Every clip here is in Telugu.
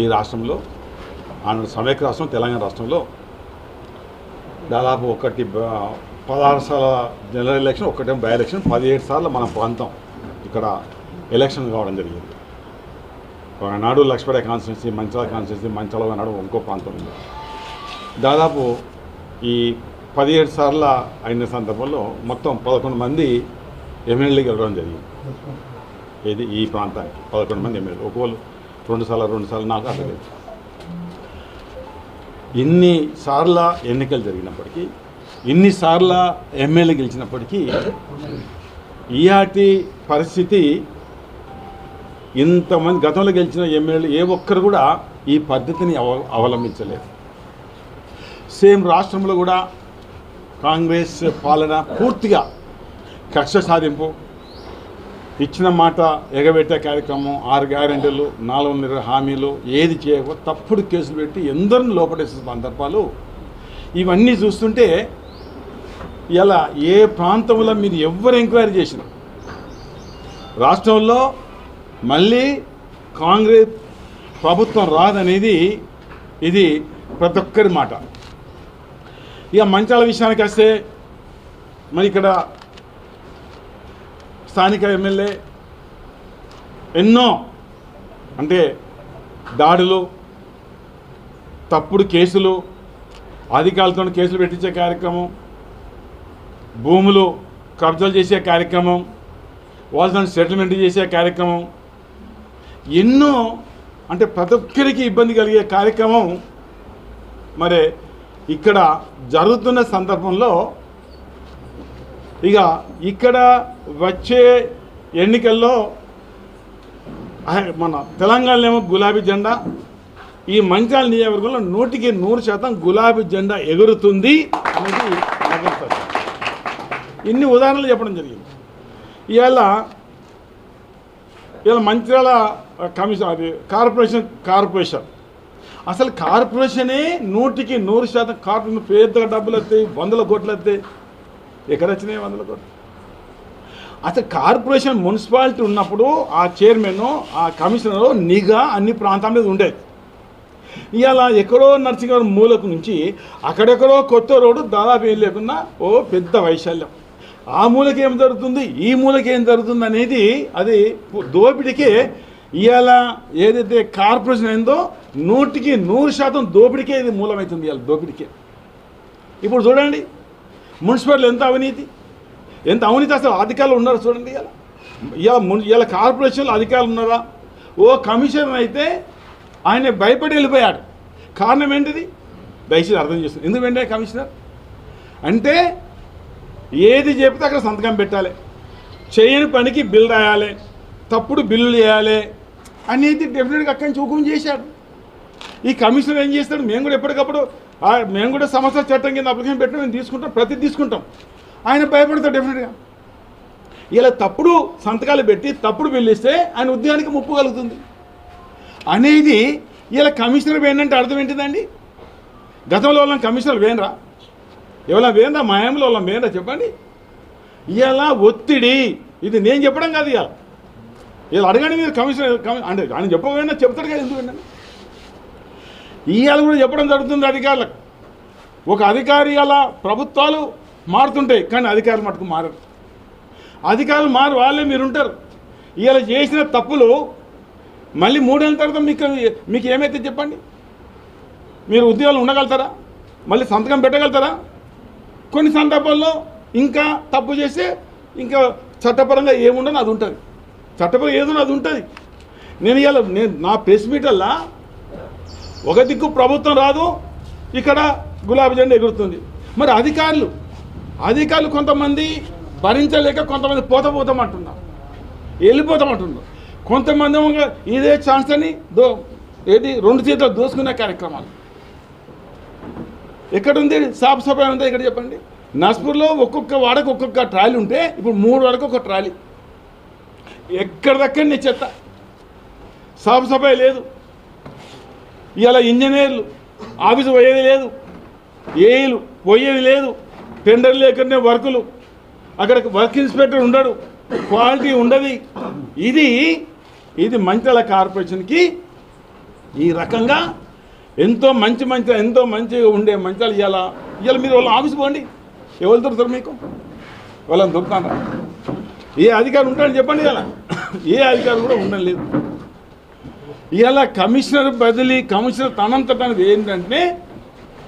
ఈ రాష్ట్రంలో ఆంధ్ర సమైక్య రాష్ట్రం తెలంగాణ రాష్ట్రంలో దాదాపు ఒకటి పదహారు సార్ల జనరల్ ఎలక్షన్ ఒకటే బై ఎలక్షన్ పదిహేడు సార్లు మన ప్రాంతం ఇక్కడ ఎలక్షన్ కావడం జరిగింది. ఒకనాడు లక్ష్మీపేట కాన్స్టిట్యున్సీ మంచాల కాన్స్టిట్యున్సీ మంచాల నాడు ఇంకో ప్రాంతం ఉంది. దాదాపు ఈ పదిహేడు సార్ల అయిన సందర్భంలో మొత్తం పదకొండు మంది ఎమ్మెల్యేలు గెలవడం జరిగింది. ఇది ఈ ప్రాంతానికి పదకొండు మంది ఎమ్మెల్యే ఒక్కోళ్ళు రెండు సార్లు రెండు సార్లు నాకు అట్లా లేదు. ఇన్ని సార్ల ఎన్నికలు జరిగినప్పటికీ ఇన్ని సార్ల ఎమ్మెల్యే గెలిచినప్పటికీ ఈయాటి పరిస్థితి ఇంతమంది గతంలో గెలిచిన ఎమ్మెల్యేలు ఏ ఒక్కరు కూడా ఈ పద్ధతిని అవ అవలంబించలేదు. సేమ్ రాష్ట్రంలో కూడా కాంగ్రెస్ పాలన పూర్తిగా కక్ష సాధింపు ఇచ్చిన మాట ఎగబెట్టే కార్యక్రమం ఆరు గ్యారెంటీలు నాలుగు హామీలు ఏది చేయక తప్పుడు కేసులు పెట్టి ఎందరిని లోపడేసే సందర్భాలు. ఇవన్నీ చూస్తుంటే ఇలా ఏ ప్రాంతంలో మీరు ఎవరు ఎంక్వైరీ చేసిన రాష్ట్రంలో మళ్ళీ కాంగ్రెస్ ప్రభుత్వం రాదనేది ఇది ప్రతి ఒక్కరి మాట. ఇక మంచాల విషయానికి వస్తే మరి ఇక్కడ స్థానిక ఎమ్మెల్యే ఎన్నో అంటే దాడులు తప్పుడు కేసులు అధికారులతో కేసులు పెట్టించే కార్యక్రమం భూములు కబ్జాలు చేసే కార్యక్రమం వాళ్ళతో సెటిల్మెంట్ చేసే కార్యక్రమం ఎన్నో అంటే ప్రతి ఒక్కరికి ఇబ్బంది కలిగే కార్యక్రమం మరి ఇక్కడ జరుగుతున్న సందర్భంలో ఇక ఇక్కడ వచ్చే ఎన్నికల్లో మన తెలంగాణలో ఏమో గులాబీ జెండా ఈ మంచాల నియోజకవర్గంలో నూటికి నూరు శాతం గులాబీ జెండా ఎగురుతుంది అనేది నగర ఇన్ని ఉదాహరణలు చెప్పడం జరిగింది. ఇవాళ ఇవాళ మంచిర్యాల కమిషన్ అది కార్పొరేషన్ కార్పొరేషన్. అసలు కార్పొరేషనే నూటికి నూరు శాతం కార్పొరేషన్ పెద్దగా డబ్బులు వస్తాయి వందల కోట్లు వస్తాయి ఎక్కడ వచ్చినాయి వందల కోట్లు అసలు కార్పొరేషన్ మున్సిపాలిటీ ఉన్నప్పుడు ఆ చైర్మన్ ఆ కమిషనర్ నిఘా అన్ని ప్రాంతాల మీద ఉండేది. ఇవాళ ఎక్కడో నర్సింగ్ మూలకు నుంచి అక్కడెక్కడో కొత్త రోడ్డు దాదాపు ఏం లేకుండా ఓ పెద్ద వైశాల్యం. ఆ మూలకి ఏం జరుగుతుంది? ఈ మూలకి ఏం జరుగుతుంది అనేది అది దోపిడికే ఇవాళ ఏదైతే కార్పొరేషన్ అయిందో నూటికి నూరు శాతం దోపిడికే ఇది మూలమవుతుంది ఇవాళ దోపిడికే. ఇప్పుడు చూడండి మున్సిపాలిటీ ఎంత అవినీతి? ఎంత అవినీతి అసలు అధికారులు ఉన్నారు చూడండి ఇలా ఇలా మున్ ఇలా కార్పొరేషన్లో అధికారులు ఉన్నారా? ఓ కమిషనర్ అయితే ఆయన భయపడి వెళ్ళిపోయాడు. కారణం ఏంటిది? దయచేసి అర్థం చేస్తుంది ఎందుకంటే కమిషనర్? అంటే ఏది చెప్తే అక్కడ సంతకం పెట్టాలి. చేయని పనికి బిల్ రాయాలి. తప్పుడు బిల్లులు వేయాలి. అనేది డెఫినెట్గా అక్కడి నుంచి హుకుం చేశాడు. ఈ కమిషనర్ ఏం చేస్తాడు? మేము కూడా ఎప్పటికప్పుడు మేము కూడా సమస్య చట్టం కింద అప్లికేషన్ పెట్టి మేము తీసుకుంటాం ప్రతి తీసుకుంటాం. ఆయన భయపడతాడు డెఫినెట్గా ఇలా తప్పుడు సంతకాలు పెట్టి తప్పుడు వెళ్ళిస్తే ఆయన ఉద్యోగానికి ముప్పు కలుగుతుంది. అనేది ఇలా కమిషనర్ వేయండి అర్థం ఏంటిదండి? గతంలో వాళ్ళం కమిషనర్ వేయనరా? ఎవరైనా వేయందా? మాయంలో వాళ్ళం వేయందా? చెప్పండి. ఇలా ఒత్తిడి ఇది నేను చెప్పడం కాదు ఇలా ఇలా అడగండి మీరు కమిషనర్ అంటే ఆయన చెప్పకపోయినా చెప్తాడు కదా ఎందుకు ఇవాళ కూడా చెప్పడం జరుగుతుంది అధికారులకు. ఒక అధికారి అలా ప్రభుత్వాలు మారుతుంటాయి కానీ అధికారులు మటుకు మారరు. అధికారులు మారు వాళ్ళే మీరు ఉంటారు ఇవాళ చేసిన తప్పులు మళ్ళీ మూడేళ్ళ తర్వాత మీకు మీకు ఏమైతే చెప్పండి? మీరు ఉద్యోగాలు ఉండగలుగుతారా? మళ్ళీ సంతకం పెట్టగలుగుతారా? కొన్ని సందర్భాల్లో ఇంకా తప్పు చేస్తే ఇంకా చట్టపరంగా ఏముండని అది ఉంటుంది. చట్టపరంగా ఏదో అది ఉంటుంది. నేను ఇవాళ నేను నా ప్రెస్ మీటల్లా ఒక దిక్కు ప్రభుత్వం రాదు ఇక్కడ గులాబీ జెండా ఎగురుతుంది. మరి అధికారులు అధికారులు కొంతమంది భరించలేక కొంతమంది పోత పోతామంటున్నారు వెళ్ళిపోతామంటున్నారు. కొంతమంది ఇదే ఛాన్స్ అని దో ఏది రెండు చేతులు దోసుకునే కార్యక్రమాలు. ఎక్కడుంది? సాఫ్ సఫాయి ఉందా ఇక్కడ చెప్పండి. నస్పూర్లో ఒక్కొక్క వాడకు ఒక్కొక్క ట్రాలీ ఉంటే ఇప్పుడు మూడు వరకు ఒక ట్రాలీ. ఎక్కడిదక్కడ నీ చెత్త? సాఫ్ సఫాయి లేదు. ఇవాళ ఇంజనీర్లు ఆఫీసు పోయేది లేదు ఏఈలు పోయేది లేదు టెండర్ లేకనే వర్కులు. అక్కడ వర్క్ ఇన్స్పెక్టర్ ఉండడు క్వాలిటీ ఉండదు. ఇది ఇది మంచిల కార్పొరేషన్కి ఈ రకంగా ఎంతో మంచి మంచి ఎంతో మంచిగా ఉండే మంచాలు ఇవాళ. ఇవాళ మీరు వాళ్ళ ఆఫీస్ పోండి. ఎవరు దొరుకుతారు మీకు? వాళ్ళని దొరుకుతారా? ఏ అధికారం ఉంటాడని చెప్పండి ఇలా ఏ అధికారం కూడా ఉండడం లేదు ఇలా కమిషనర్ బదిలీ కమిషనర్ తనంతట ఏంటంటే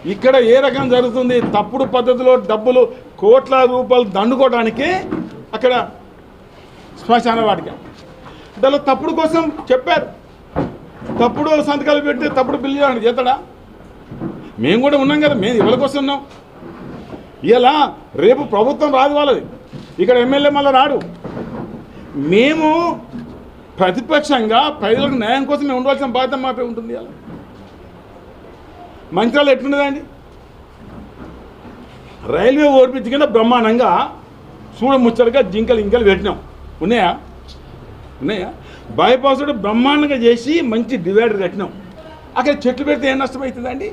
ఇక్కడ ఏ రకం జరుగుతుంది తప్పుడు పద్ధతిలో డబ్బులు కోట్ల రూపాయలు దండుకోవడానికి అక్కడ శ్మశాన వాటిక. దానిలో తప్పుడు కోసం చెప్పారు. తప్పుడు సంతకాలు పెట్టి తప్పుడు బిల్లు చేయడానికి చేతడా మేము కూడా ఉన్నాం కదా మేము ఇవాళ కోసం ఉన్నాం. ఇలా రేపు ప్రభుత్వం రాదు వాళ్ళది. ఇక్కడ ఎమ్మెల్యే మళ్ళీ రాడు. మేము ప్రతిపక్షంగా ప్రజలకు న్యాయం కోసం మేము ఉండవలసిన బాధ్యత మాపై ఉంటుంది అలా మంత్రాలు ఎట్లున్నదండి? రైల్వే ఓడిపించి కింద బ్రహ్మాండంగా చూడముచ్చటగా జింకలు ఇంకలు పెట్టినాం. ఉన్నాయా? ఉన్నాయా? బైపాస్ బ్రహ్మాండంగా చేసి మంచి డివైడర్ కట్టినాం. అక్కడ చెట్లు పెడితే ఏం నష్టమవుతుందండి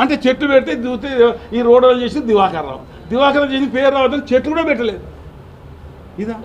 అంటే చెట్లు పెడితే దూతే ఈ రోడ్లు చేసి దివాకర్ రావు. దివాకర్ చేసి పేరు రావద్దని చెట్లు కూడా పెట్టలేదు. ఇదా?